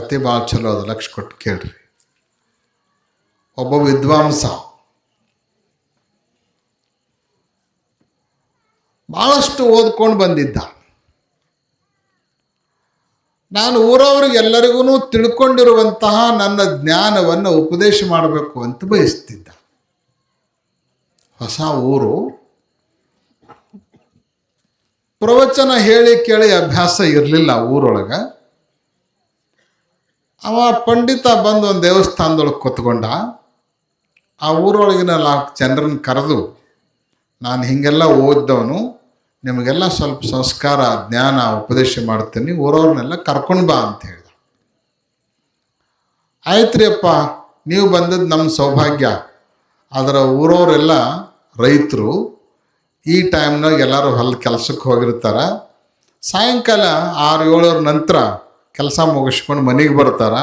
ಕತೆ ಭಾಳ ಚಲೋ ಅದು, ಲಕ್ಷ ಕೊಟ್ಟು ಕೇಳ್ರಿ. ಒಬ್ಬ ವಿದ್ವಾಂಸ. ಭಾಳಷ್ಟು ಓದ್ಕೊಂಡು ಬಂದಿದ್ದ. ನಾನು ಊರವ್ರಿಗೆಲ್ಲರಿಗೂ ತಿಳ್ಕೊಂಡಿರುವಂತಹ ನನ್ನ ಜ್ಞಾನವನ್ನು ಉಪದೇಶ ಮಾಡಬೇಕು ಅಂತ ಬಯಸ್ತಿದ್ದ. ಹೊಸ ಊರು. ಪ್ರವಚನ ಹೇಳಿ ಕೇಳಿ ಅಭ್ಯಾಸ ಇರಲಿಲ್ಲ ಊರೊಳಗೆ. ಅವ ಪಂಡಿತ ಬಂದು ಒಂದು ದೇವಸ್ಥಾನದೊಳಗೆ ಕೂತ್ಕೊಂಡ, ಆ ಊರೊಳಗಿನ ನಾಲ್ಕು ಜನರನ್ನು ಕರೆದು, ನಾನು ಹೀಗೆಲ್ಲ ಓದ್ದವನು, ನಿಮಗೆಲ್ಲ ಸ್ವಲ್ಪ ಸಂಸ್ಕಾರ, ಜ್ಞಾನ, ಉಪದೇಶ ಮಾಡ್ತೀನಿ ಊರವ್ರನ್ನೆಲ್ಲ ಕರ್ಕೊಂಡು ಬಾ ಅಂತ ಹೇಳಿದ. ಆಯ್ತು ರೀ ಅಪ್ಪ ನೀವು ಬಂದದ್ದು ನಮ್ಮ ಸೌಭಾಗ್ಯ. ಅದರ ಊರವರೆಲ್ಲ ರೈತರು, ಈ ಟೈಮ್ನಾಗ ಎಲ್ಲರೂ ಹೊಲ ಕೆಲಸಕ್ಕೆ ಹೋಗಿರ್ತಾರೆ. ಸಾಯಂಕಾಲ ಆರು ಏಳರ ನಂತರ ಕೆಲಸ ಮುಗಿಸ್ಕೊಂಡು ಮನೆಗೆ ಬರ್ತಾರ,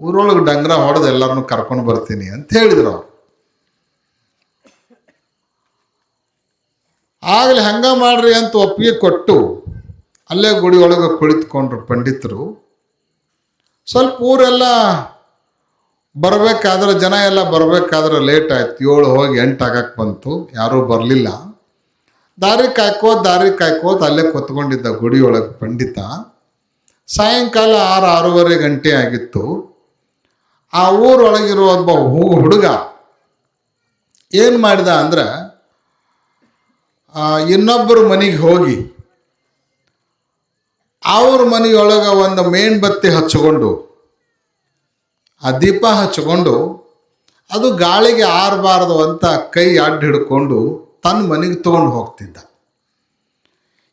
ಊರೊಳಗೆ ಡಂಗ್ರ ಹೊಡೆದು ಎಲ್ಲರನ್ನು ಕರ್ಕೊಂಡು ಬರ್ತೀನಿ ಅಂತ ಹೇಳಿದ್ರು ಅವ್ರು. ಆಗಲಿ ಹಂಗ ಮಾಡ್ರಿ ಅಂತ ಒಪ್ಪಿಗೆ ಕೊಟ್ಟು ಅಲ್ಲೇ ಗುಡಿ ಒಳಗೆ ಕುಳಿತುಕೊಂಡ್ರು ಪಂಡಿತರು. ಸ್ವಲ್ಪ ಊರೆಲ್ಲ ಬರಬೇಕಾದ್ರೆ, ಜನ ಎಲ್ಲ ಬರಬೇಕಾದ್ರೆ ಲೇಟ್ ಆಯ್ತು. ಏಳು ಹೋಗಿ ಎಂಟು ಆಗಕ್ಕೆ ಬಂತು, ಯಾರೂ ಬರಲಿಲ್ಲ. ದಾರಿ ಕಾಯ್ಕೋದು ದಾರಿ ಕಾಯ್ಕೋದು ಅಲ್ಲೇ ಕೂತ್ಕೊಂಡಿದ್ದ ಗುಡಿಯೊಳಗೆ ಪಂಡಿತ. ಸಾಯಂಕಾಲ ಆರು ಆರೂವರೆ ಗಂಟೆ ಆಗಿತ್ತು. ಆ ಊರೊಳಗಿರೋ ಒಬ್ಬ ಹುಡುಗ ಏನು ಮಾಡಿದ ಅಂದ್ರೆ ಇನ್ನೊಬ್ಬರು ಮನೆಗೆ ಹೋಗಿ ಅವ್ರ ಮನೆಯೊಳಗೆ ಒಂದು ಮೇಣಬತ್ತಿ ಹಚ್ಚಿಕೊಂಡು, ಆ ದೀಪ ಹಚ್ಕೊಂಡು ಅದು ಗಾಳಿಗೆ ಆರಬಾರದು ಅಂತ ಕೈ ಅಡ್ಡ ಹಿಡ್ಕೊಂಡು ತನ್ನ ಮನೆಗೆ ತೊಗೊಂಡು ಹೋಗ್ತಿದ್ದ.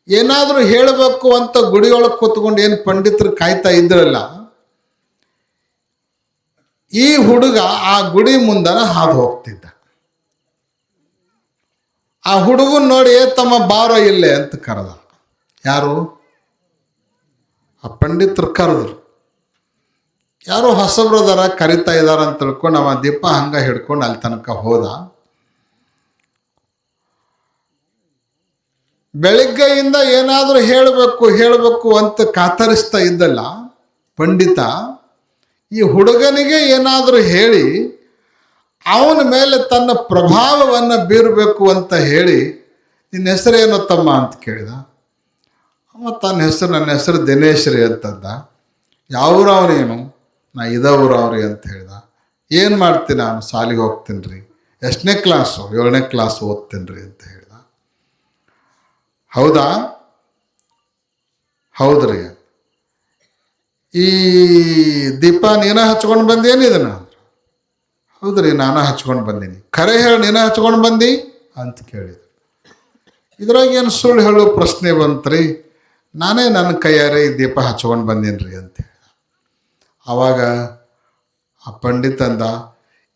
ಏನಾದರೂ ಹೇಳಬೇಕು ಅಂತ ಗುಡಿಯೊಳಗೆ ಕೂತ್ಕೊಂಡು ಏನು ಪಂಡಿತರು ಕಾಯ್ತಾ ಇದ್ರಲ್ಲ, ಈ ಹುಡುಗ ಆ ಗುಡಿ ಮುಂದನ ಹಾದು ಹೋಗ್ತಿದ್ದ. ಆ ಹುಡುಗನ್ ನೋಡಿ ತಮ್ಮ ಬಾರೋ ಇಲ್ಲೇ ಅಂತ ಕರೆದ. ಯಾರು? ಆ ಪಂಡಿತರು ಕರೆದ್ರು. ಯಾರು ಹೊಸಬ್ರದಾರ ಕರಿತಾ ಇದಾರ ಅಂತ ತಿಳ್ಕೊಂಡು ಅವ ದೀಪ ಹಂಗ ಹಿಡ್ಕೊಂಡು ಅಲ್ಲಿ ತನಕ ಹೋದ. ಬೆಳಿಗ್ಗೆಯಿಂದ ಏನಾದರೂ ಹೇಳಬೇಕು ಹೇಳಬೇಕು ಅಂತ ಕಾತರಿಸ್ತಾ ಇದ್ದಲ್ಲ ಪಂಡಿತ, ಈ ಹುಡುಗನಿಗೆ ಏನಾದರೂ ಹೇಳಿ, ಅವನ ಮೇಲೆ ತನ್ನ ಪ್ರಭಾವವನ್ನು ಬೀರಬೇಕು ಅಂತ ಹೇಳಿ, ನಿನ್ನ ಹೆಸರೇನು ತಮ್ಮ ಅಂತ ಕೇಳಿದ. ಅವ ತನ್ನ ಹೆಸರು ನನ್ನ ಹೆಸರು ದಿನೇಶ್ ರೀ ಅಂತಂದ ಅವನೇನು ನಾ ಇದವ್ರು ಅವ್ರಿ ಅಂತ ಹೇಳಿದ. ಏನು ಮಾಡ್ತೀನಿ ನಾನು? ಶಾಲೆಗೆ ಹೋಗ್ತೀನಿ ರೀ ಎಷ್ಟನೇ ಕ್ಲಾಸು ಏಳನೇ ಕ್ಲಾಸ್ ಓದ್ತೀನಿ ರೀ ಅಂತ ಹೇಳ್ದ. ಹೌದಾ? ಹೌದ್ರಿ. ಈ ದೀಪ ನೀನ ಹಚ್ಕೊಂಡು ಬಂದೇನು ಇದನ್ನ? ಹೌದ್ರಿ, ನಾನು ಹಚ್ಕೊಂಡು ಬಂದೀನಿ. ಖರೆ ಹೇಳಿ, ನೀನ ಹಚ್ಕೊಂಡು ಬಂದಿ? ಅಂತ ಕೇಳಿದ್ರು. ಇದ್ರಾಗ ಏನು ಸುಳ್ಳು ಹೇಳೋ ಪ್ರಶ್ನೆ ಬಂತ್ರಿ? ನಾನೇ ನನ್ನ ಕೈಯಾರೆ ಈ ದೀಪ ಹಚ್ಕೊಂಡು ಬಂದೀನಿ ಅಂತ ಆವಾಗ ಆ ಪಂಡಿತ ಅಂದ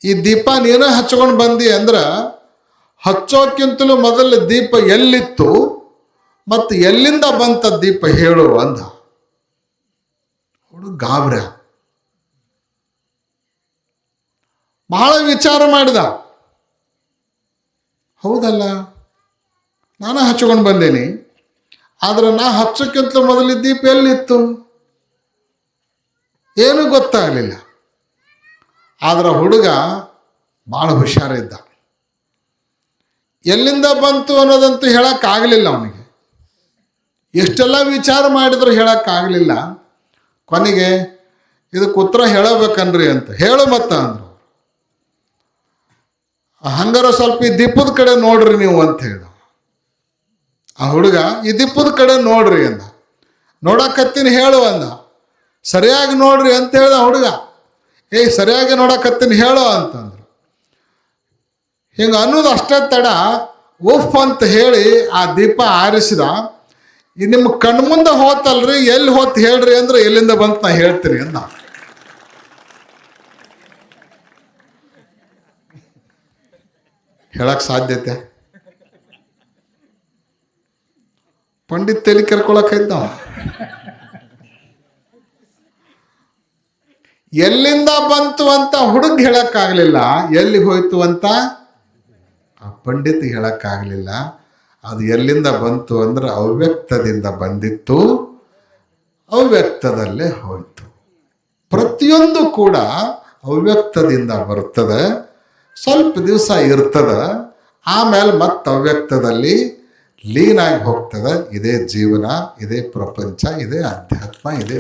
ಈ ದೀಪ ನೀನ ಹಚ್ಕೊಂಡು ಬಂದಿ ಅಂದ್ರೆ ಹಚ್ಚೋಕ್ಕಿಂತಲೂ ಮೊದಲು ದೀಪ ಎಲ್ಲಿತ್ತು? ಮತ್ತು ಎಲ್ಲಿಂದ ಬಂತ ದೀಪ ಹೇಳು ಅಂದ. ಹುಡುಗ ಗಾಬ್ರ ಬಹಳ ವಿಚಾರ ಮಾಡಿದ. ಹೌದಲ್ಲ, ನಾನು ಹಚ್ಕೊಂಡು ಬಂದೇನಿ. ಆದ್ರೆ ನಾ ಹಚ್ಚಕ್ಕಿಂತ ಮೊದಲು ದೀಪ ಎಲ್ಲಿತ್ತು? ಏನೂ ಗೊತ್ತಾಗಲಿಲ್ಲ. ಆದರೆ ಹುಡುಗ ಭಾಳ ಹುಷಾರಿದ್ದ. ಎಲ್ಲಿಂದ ಬಂತು ಅನ್ನೋದಂತೂ ಹೇಳೋಕ್ಕಾಗಲಿಲ್ಲ ಅವನಿಗೆ. ಎಷ್ಟೆಲ್ಲ ವಿಚಾರ ಮಾಡಿದ್ರು ಹೇಳೋಕ್ಕಾಗಲಿಲ್ಲ. ಕೊನೆಗೆ ಇದಕ್ಕೆ ಉತ್ತರ ಹೇಳಬೇಕನ್ರಿ ಅಂತ. ಹೇಳು ಮತ್ತ ಅಂದರು. ಹಂಗಾರ ಸ್ವಲ್ಪ ಈ ದೀಪದ ಕಡೆ ನೋಡ್ರಿ ನೀವು ಅಂತ ಹೇಳಿದ ಆ ಹುಡುಗ, ಈ ದೀಪದ ಕಡೆ ನೋಡ್ರಿ ಅಂದ. ನೋಡಕತ್ತೀನಿ ಹೇಳು ಅಂದ. ಸರಿಯಾಗಿ ನೋಡ್ರಿ ಅಂತ ಹೇಳ್ದ ಹುಡುಗ. ಏಯ್ ಸರಿಯಾಗಿ ನೋಡಕತ್ತೀನಿ ಹೇಳು ಅಂತಂದ್ರು ಹಿಂಗೆ ಅನ್ನೋದು ಅಷ್ಟೇ ತಡ. ಉಫ್ ಅಂತ ಹೇಳಿ ಆ ದೀಪ ಆರಿಸಿದ. ಈ ನಿಮ್ಮ ಕಣ್ಮುಂದೆ ಹೋತಲ್ರಿ, ಎಲ್ಲಿ ಹೋತ್ ಹೇಳ್ರಿ ಅಂದ್ರೆ ಎಲ್ಲಿಂದ ಬಂತ ನಾ ಹೇಳ್ತೀರಿ ಅಂದ ಹೇಳಕ್ ಸಾಧ್ಯತೆ ಪಂಡಿತ್ ತಲೆ ಕರ್ಕೊಳಕೈತ ಎಲ್ಲಿಂದ ಬಂತು ಅಂತ ಹುಡುಗ ಹೇಳಕ್ಕಾಗ್ಲಿಲ್ಲ ಎಲ್ಲಿ ಹೋಯ್ತು ಅಂತ ಆ ಪಂಡಿತ್ ಹೇಳಕ್ಕಾಗಲಿಲ್ಲ ಅದು ಎಲ್ಲಿಂದ ಬಂತು ಅಂದ್ರೆ ಅವ್ಯಕ್ತದಿಂದ ಬಂದಿತ್ತು, ಅವ್ಯಕ್ತದಲ್ಲೇ ಹೋಯಿತು. ಪ್ರತಿಯೊಂದು ಕೂಡ ಅವ್ಯಕ್ತದಿಂದ ಬರ್ತದೆ ಸ್ವಲ್ಪ ದಿವಸ ಇರ್ತದ, ಆಮೇಲೆ ಮತ್ತೆ ಅವ್ಯಕ್ತದಲ್ಲಿ ಲೀನಾಗಿ ಹೋಗ್ತದೆ. ಇದೇ ಜೀವನ, ಇದೇ ಪ್ರಪಂಚ, ಇದೇ ಅಧ್ಯಾತ್ಮ ಇದೇ